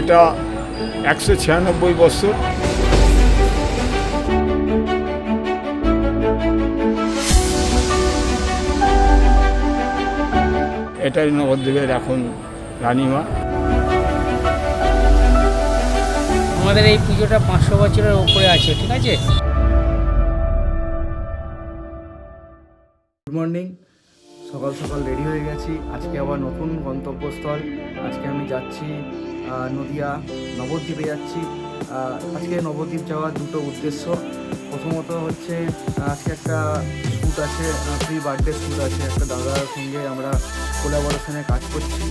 এটা একশো ছিয়ানব্বই বছর। এটাই নবদ্বীপের এখন রানীমা। আমাদের এই পুজোটা পাঁচশো বছরের উপরে আছে ঠিক আছে? গুড মর্নিং সকাল সকাল রেডি হয়ে গেছি। আজকে আবার নতুন গন্তব্যস্থল। আজকে আমি যাচ্ছি নদিয়া, নবদ্বীপে যাচ্ছি। আজকে নবদ্বীপ যাওয়ার দুটো উদ্দেশ্য। প্রথমত হচ্ছে আজকে একটা শ্যুট আছে প্রি বার্থডে শ্যুট আছে। একটা দাদার সঙ্গে আমরা কোলাবোরেশনে কাজ করছি।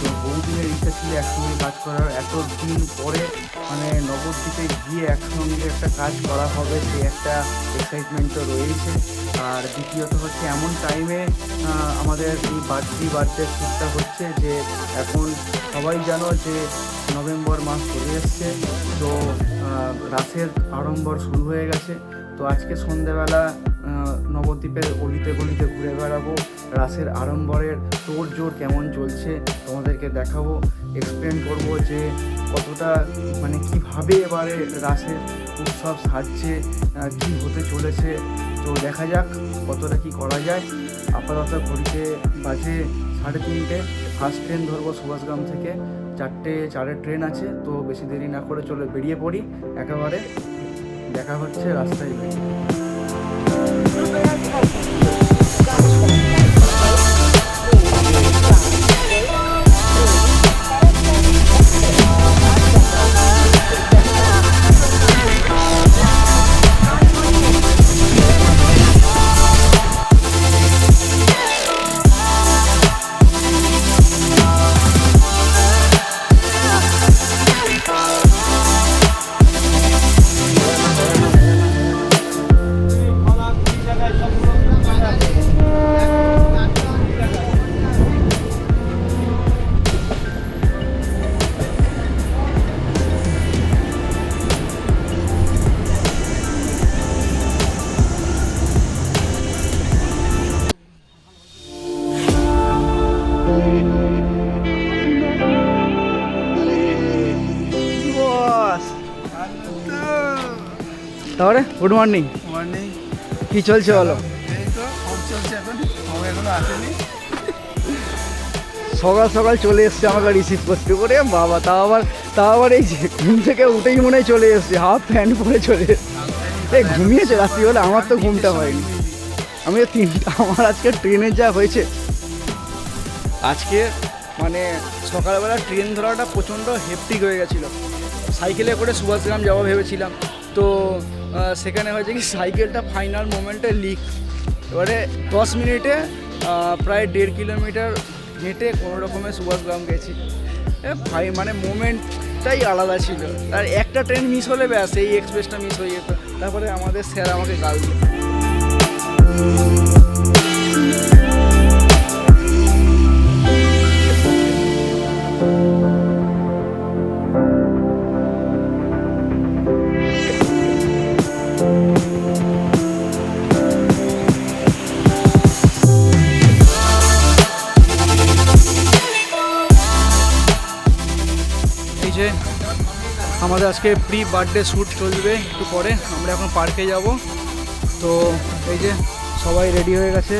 তো বহুদিনের ইচ্ছা ছিল একসঙ্গে কাজ করার। এত দিন পরে মানে নবদ্বীপে গিয়ে একসঙ্গে একটা কাজ করা হবে, সে একটা এক্সাইটমেন্ট তো রয়েছে। আর দ্বিতীয়ত হচ্ছে এমন টাইমে আমাদের এই বার্থডে বার্থডে শ্যুটটা হচ্ছে যে এখন সবাই জানো যে নভেম্বর মাস চলে এসছে। তো রাসের আড়ম্বর শুরু হয়ে গেছে। তো আজকে সন্ধেবেলা আহ, নবদ্বীপের অলিতে গলিতে ঘুরে বেড়াবো রাসের আড়ম্বরের তোড় জোর কেমন চলছে তোমাদেরকে দেখাবো এক্সপ্লেন করব যে কতটা মানে কীভাবে এবারে রাসের উৎসব সাজছে কি হতে চলেছে। তো দেখা যাক কতটা কি করা যায়। আপাতত ঘড়িতে বাজে সাড়ে তিনটে। ফার্স্ট ট্রেন ধরবো সুভাষগ্রাম থেকে। চারটে চারের ট্রেন আছে তো বেশি দেরি না করে চলে বেরিয়ে পড়ি একেবারে দেখা হচ্ছে রাস্তায়। তাহলে গুড মর্নিং মর্নিং কি চলছে বলো? তো সকাল সকাল চলে এসছে আমাকে রিসিভ করতে করে। বাবা তাও আবার তাও আবার এই ঘুম থেকে উঠেই মনে হয় চলে এসছে। হাফ প্যান্ট পরে চলে এসছে। এই ঘুমিয়েছে রাত্রিবেলা আমার তো ঘুমটা হয়নি। আমি তিনটা আমার আজকে ট্রেনে যা হয়েছে। আজকে মানে সকালবেলা ট্রেন ধরাটা প্রচণ্ড হেপটিক হয়ে গেছিল। সাইকেলে করে সুভাষগ্রাম যাওয়া ভেবেছিলাম। তো সেখানে হয়েছে কি, সাইকেলটা ফাইনাল মোমেন্টে লিক এবারে দশ মিনিটে প্রায় দেড় কিলোমিটার হেঁটে কোনো রকমে সুভাষগ্রাম গেছি। ভাই মানে মোমেন্টটাই আলাদা ছিল। আর একটা ট্রেন মিস হলে ব্যাস, এই এক্সপ্রেসটা মিস হয়ে যেত। তারপরে আমাদের স্যার আমাকে গাল দিল। আজকে প্রি বার্থডে শ্যুট চলবে একটু পরে, আমরা এখন পার্কে যাব। তো এই যে সবাই রেডি হয়ে গেছে।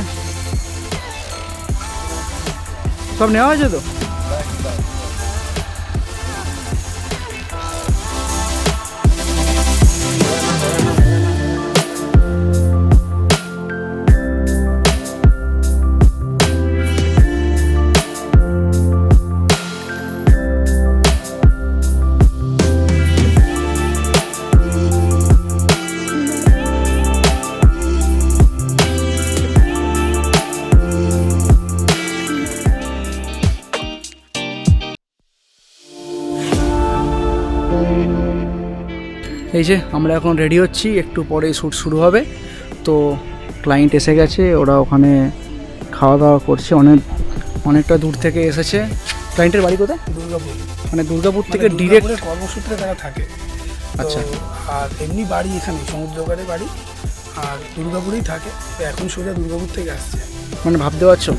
সব নেওয়া হয়েছে তো? এই যে আমরা এখন রেডি হচ্ছি একটু পরে শ্যুট শুরু হবে। তো ক্লায়েন্ট এসে গেছে ওরা ওখানে খাওয়া দাওয়া করছে অনেক অনেকটা দূর থেকে এসেছে। ক্লায়েন্টের বাড়ি কোথায়? দুর্গাপুর। মানে দুর্গাপুর থেকে ডিরেক্ট কর্মসূত্রে তারা থাকে। আচ্ছা। আর এমনি বাড়ি এখানে সমুদ্রকারে বাড়ি। আর দুর্গাপুরেই থাকে। এখন সোজা দুর্গাপুর থেকে আসছে। মানে ভাবতে পারছ?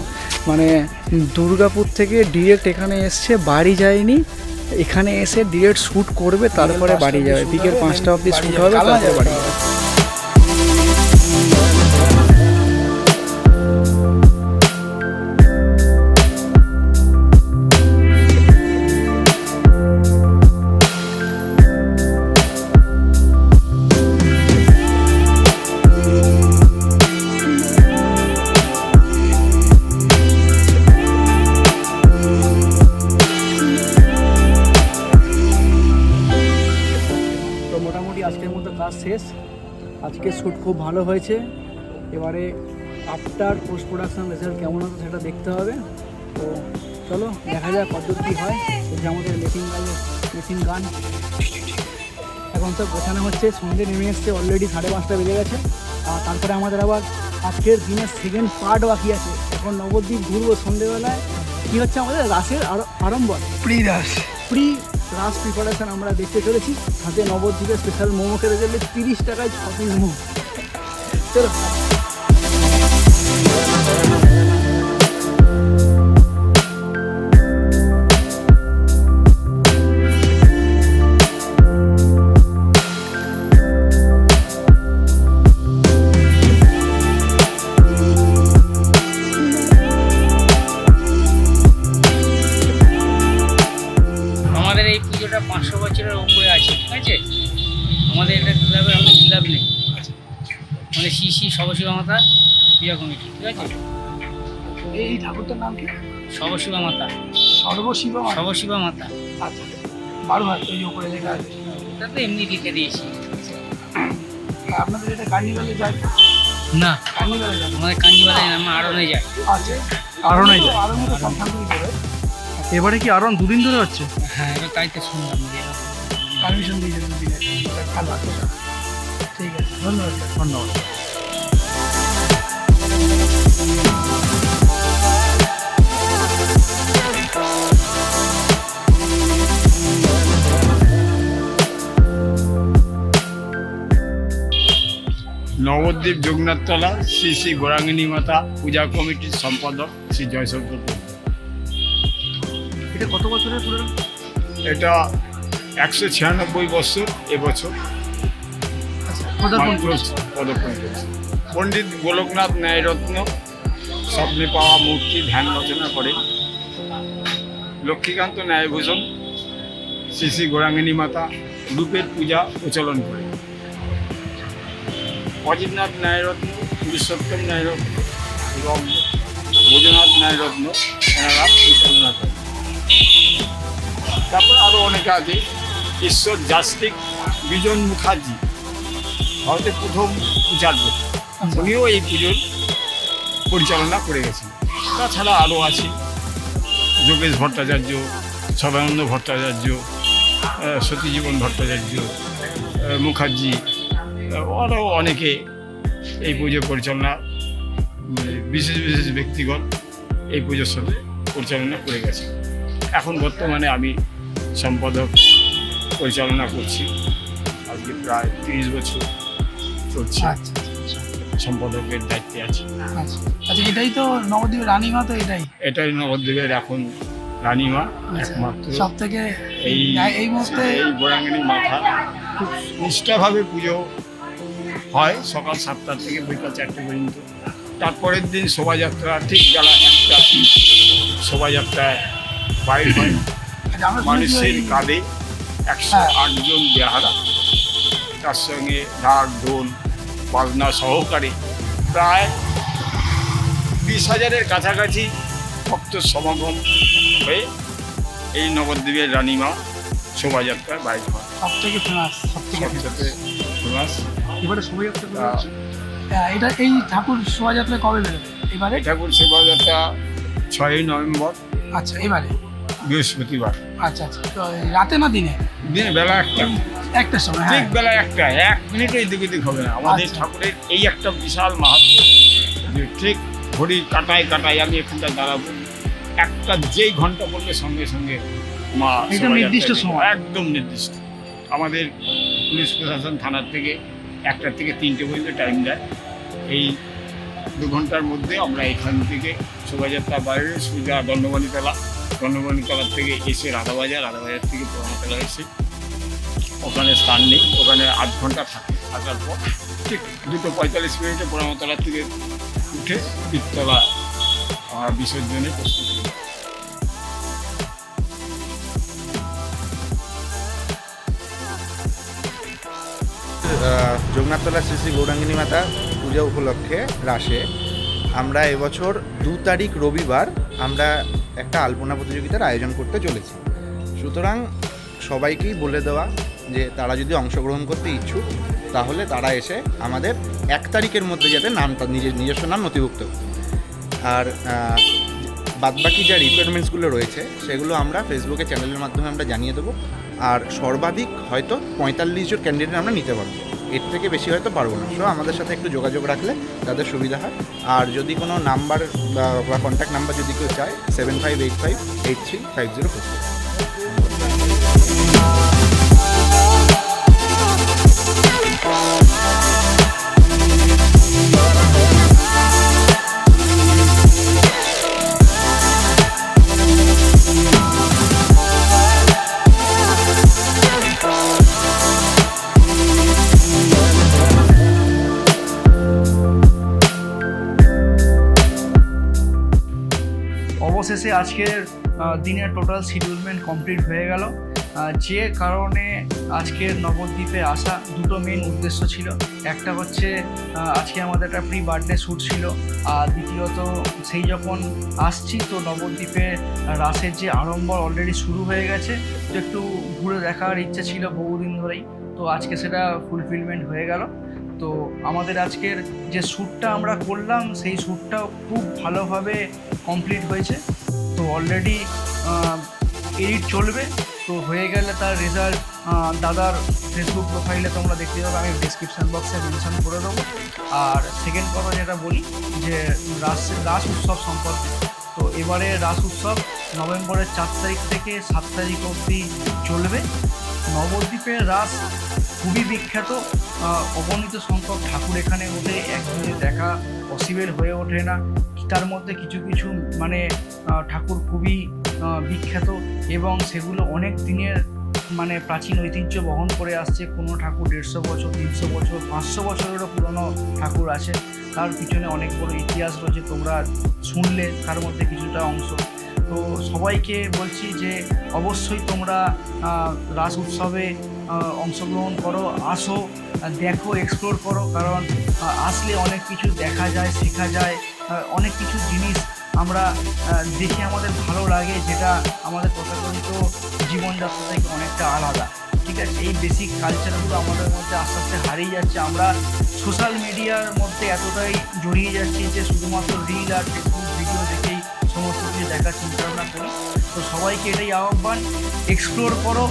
মানে দুর্গাপুর থেকে ডিরেক্ট এখানে এসছে বাড়ি যায়নি। এখানে এসে ডিরেক্ট শ্যুট করবে তারপরে বাড়ি যাবে। বিকেল পাঁচটা অবধি শ্যুট হবে তারপরে বাড়ি। যাবে। ভালো হয়েছে। এবারে আফটার পোস্ট প্রোডাকশন রেজাল্ট কেমন হতো সেটা দেখতে হবে। তো চলো দেখা যাক কতদূর কী হয়। যে আমাদের মেশিন গান মেশিন গান। এখন তো গোছানো হচ্ছে সন্ধ্যে নেমে এসছে অলরেডি সাড়ে পাঁচটা বেজে গেছে। আর তারপরে আমাদের আবার আজকের দিনের সেকেন্ড পার্ট বাকি আছে। এখন নবদ্বীপ ঘুরবো সন্ধ্যেবেলায় কী হচ্ছে আমাদের? রাসের আর- আড়ম্বর। প্রি দাস প্রি রাস প্রিপারেশন আমরা দেখতে চলেছি। সাথে নবদ্বীপের স্পেশাল মোমো খেতে গেলে তিরিশ টাকায় শপিং মোমো। চলো আমাদের এই পুজোটা পাঁচশো বছরের উপরে আছে, ঠিক আছে? আমাদের এটা ক্লাবের আমাদের ক্লাব নেই। আমাদের শ্রী শ্রী সবশিবা মাতা পূজা কমিটি ঠিক আছে? এই ঠাকুরটার নাম কি? সবশিবা মাতা সর্বশিব সবশিবা মাতা আচ্ছা বারো হাত ওই যে উপরে লেখা আছে। এটা তো এমনি লিখে দিয়েছি। আপনাদের এটা কার্নিভালে যায়? না। কার্নিভালে যায়? আমাদের কাঞ্জিবালায় নামে আড়নে যায়। আছে আরোনায় যায়। আরও মতো সব করে। এবারে কি আরন দুদিন ধরে হচ্ছে? হ্যাঁ এবার তাই তো শুনলাম পারমিশন দিয়েছে দুদিনে। ভালো ঠিক আছে ধন্যবাদ ধন্যবাদ। নবদ্বীপ যোগনাথতলা শ্রী শ্রী গোরাঙ্গিনী মাতা পূজা কমিটির সম্পাদক শ্রী জয়শঙ্কর এটা কত বছরের এটা একশো ছিয়ানব্বই বছর এবছর। পণ্ডিত গোলকনাথ ন্যায়রত্ন, স্বপ্নে পাওয়া মূর্তি ধ্যান রচনা করেন লক্ষ্মীকান্ত ন্যায়ভূষণ, শ্রী শ্রী গোরাঙ্গিনী মাতা রূপের পূজা প্রচলন করেন অজিতনাথ ন্যায়রত্ন, পুরুষোত্তম ন্যায়রত্ন এবং ভোজনাথ ন্যায়রত্ন এনারা পরিচালনা করেন। তারপর আরও অনেকে আছে। ঈশ্বর জাস্টিক বিজন মুখার্জি। ভারতের প্রথম পূজার্য উনিও এই পুজোর পরিচালনা করে গেছেন। তাছাড়া আরও আছে যোগেশ ভট্টাচার্য, সদানন্দ ভট্টাচার্য সতীজীবন ভট্টাচার্য মুখার্জি আরও অনেকে এই পুজো পরিচালনা বিশেষ বিশেষ ব্যক্তিগণ এই পুজোর সাথে পরিচালনা করে গেছে এখন বর্তমানে আমি সম্পাদক পরিচালনা করছি। আজকে প্রায় তিরিশ বছর চলছে। আচ্ছা সম্পাদকের দায়িত্বে আছি। আচ্ছা। আচ্ছা এটাই তো নবদ্বীপের রানীমা তো এটাই। এটাই নবদ্বীপের এখন রানীমা একমাত্র। সব থেকে এই এই মুহূর্তে এই গোরাঙ্গিনী মাথা খুব নিষ্ঠাভাবে পুজো হয় সকাল সাতটা থেকে বিকাল চারটে পর্যন্ত। তারপরের দিন শোভাযাত্রা ঠিক বেলা একটা শোভাযাত্রায় বাইর হয়। আচ্ছা, মানুষের কাঁধে একশো হ্যাঁ। আটজন বেহারা তার সঙ্গে ঢাক ঢোল বাজনা সহকারে প্রায় বিশ হাজারের কাছাকাছি ভক্ত সমাগম হয়ে এই নবদ্বীপের রানীমা শোভাযাত্রার বাইর হয়। সব থেকে ফেমাস সব থেকে। ফেমাস এবারে শোভাযাত্রা এটা এই ঠাকুর শোভাযাত্রা কবে বেরোবে এবারে? ঠাকুর শোভাযাত্রা ছয়ই নভেম্বর আচ্ছা এবারে? বৃহস্পতিবার। আচ্ছা আচ্ছা। তো রাতে না দিনে? দিনে বেলা একটা। একটার সময় ঠিক হ্যাঁ বেলা একটা এক মিনিটও এদিক ওদিক হবে না। আমাদের আচ্ছা। ঠাকুরের এই একটা বিশাল মাহাত্ম। যে ঠিক ঘড়ি কাটায় কাটায় আমি এখানটা দাঁড়াবো। একটা যেই ঘণ্টা পড়বে সঙ্গে সঙ্গে মা নির্দিষ্ট সময়। একদম নির্দিষ্ট। আমাদের পুলিশ প্রশাসন থানার থেকে একটা থেকে তিনটে পর্যন্ত টাইম দেয়। এই দু ঘণ্টার মধ্যে আমরা এখান থেকে শোভাযাত্রা বাইরে সোজা দণ্ডবাণী তলা চন্দ্রমণিতলার থেকে এসে রাধাবাজার রাধাবাজার থেকে পোড়ামাতলা এসে ওখানে স্থান নেই ওখানে আধ ঘণ্টা থাকে। থাকার পর ঠিক দুটো পঁয়তাল্লিশ মিনিটে পোড়ামাতলা থেকে উঠে পীরতলা আহ, বিসর্জনে প্রস্তুতি। জগন্নাথতলা শ্রী শ্রী গৌরাঙ্গিনী মাতা পূজা উপলক্ষে রাসে আমরা এবছর দু তারিখ রবিবার আমরা একটা আলপনা প্রতিযোগিতার আয়োজন করতে চলেছি। সুতরাং সবাইকেই বলে দেওয়া যে তারা যদি অংশগ্রহণ করতে ইচ্ছুক, তাহলে তারা এসে আমাদের এক তারিখের মধ্যে যাতে নামটা নিজের নিজস্ব নাম নথিভুক্ত আর বাদবাকি যা রিকোয়ারমেন্টসগুলো রয়েছে, সেগুলো আমরা ফেসবুকে চ্যানেলের মাধ্যমে আমরা জানিয়ে দেবো। আর সর্বাধিক হয়তো পঁয়তাল্লিশ জন ক্যান্ডিডেট আমরা নিতে পারব। এর থেকে বেশি হয়তো পারব না। সো আমাদের সাথে একটু যোগাযোগ রাখলে তাদের সুবিধা হয়। আর যদি কোনো নাম্বার বা কন্ট্যাক্ট নাম্বার যদি কেউ চায় seven five eight five eight three five zero four অবশেষে আজকের দিনের টোটাল শিডিউলমেন্ট কমপ্লিট হয়ে গেল। যে কারণে আজকের নবদ্বীপে আসা দুটো মেন উদ্দেশ্য ছিল। একটা হচ্ছে আজকে আমাদের একটা প্রি বার্থডে শ্যুট ছিল, আর দ্বিতীয়ত সেই যখন আসছি, তো নবদ্বীপে রাসের যে আড়ম্বর অলরেডি শুরু হয়ে গেছে, তো একটু ঘুরে দেখার ইচ্ছা ছিল বহুদিন ধরেই। তো আজকে সেটা ফুলফিলমেন্ট হয়ে গেল। তো আমাদের আজকের যে শ্যুটটা আমরা করলাম, সেই শ্যুটটাও খুব ভালোভাবে কমপ্লিট হয়েছে। তো অলরেডি এডিট চলবে। তো হয়ে গেলে তার রেজাল্ট দাদার ফেসবুক প্রোফাইলে তোমরা দেখতে পাবে, আমি ডিসক্রিপশান বক্সে মেনশন করে দেবো। আর সেকেন্ড কথা যেটা বলি, যে রাস রাস উৎসব সম্পর্কে। তো এবারে রাস উৎসব নভেম্বরের চার তারিখ থেকে সাত তারিখ অবধি চলবে। নবদ্বীপের রাস খুবই বিখ্যাত। অগণিত সংখ্যক ঠাকুর এখানে ওঠে একদিনে দেখা পসিবল হয়ে ওঠে না। তার মধ্যে কিছু কিছু মানে ঠাকুর খুবই বিখ্যাত এবং সেগুলো অনেক দিনের মানে প্রাচীন ঐতিহ্য বহন করে আসছে। কোনো ঠাকুর দেড়শো বছর, তিনশো বছর, পাঁচশো বছরেরও পুরনো ঠাকুর আছে। তার পিছনে অনেক বড় ইতিহাস রয়েছে, তোমরা শুনলে তার মধ্যে কিছুটা অংশ। তো সবাইকে বলছি যে অবশ্যই তোমরা রাস উৎসবে অংশগ্রহণ করো, আসো, দেখো এক্সপ্লোর করো, কারণ আসলে অনেক কিছু দেখা যায়, শেখা যায় অনেক কিছু জিনিস আমরা দেখে আমাদের ভালো লাগে যেটা আমাদের তথাকথিত জীবনযাত্রা থেকে অনেকটা আলাদা। ঠিক আছে? এই বেসিক কালচারগুলো আমাদের মধ্যে আস্তে আস্তে হারিয়ে যাচ্ছে। আমরা সোশ্যাল মিডিয়ার মধ্যে এতটাই জড়িয়ে যাচ্ছি যে শুধুমাত্র রিল আর ফেসবুক ভিডিও দেখেই সমস্ত কিছু দেখার চিন্তাভাবনা করি। তো সবাইকে এটাই আহ্বান এক্সপ্লোর করো,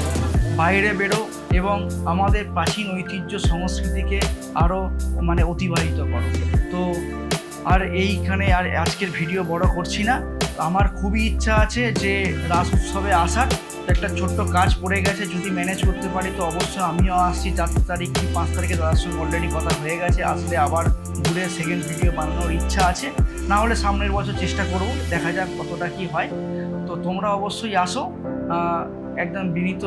বাইরে বেরো এবং আমাদের প্রাচীন ঐতিহ্য সংস্কৃতিকে আরও মানে অতিবাহিত করো। তো আর এইখানে আর আজকের ভিডিও বড় করছি না। আমার খুবই ইচ্ছা আছে যে রাস উৎসবে আসার। একটা ছোট্ট কাজ পড়ে গেছে, যদি ম্যানেজ করতে পারি তো অবশ্যই আমিও আসছি। চার তারিখ কি পাঁচ তারিখে দাদার সঙ্গে অলরেডি কথা হয়ে গেছে। আসলে আবার ঘুরে সেকেন্ড ভিডিও বানানোর ইচ্ছা আছে। না হলে সামনের বছর চেষ্টা করব, দেখা যাক কতটা কি হয়। তো তোমরা অবশ্যই আসো। একদম বিনীত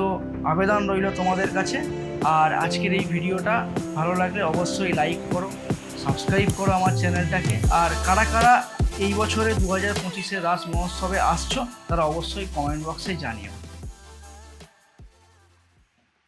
আবেদন রইল তোমাদের কাছে। আর আজকের এই ভিডিওটা ভালো লাগলে অবশ্যই লাইক করো। সাবস্ক্রাইব করো আমার চ্যানেলটাকে। আর কারা কারা এই বছরে দু হাজার পঁচিশে রাস মহোৎসবে আসছো, তারা অবশ্যই কমেন্ট বক্সে জানিও।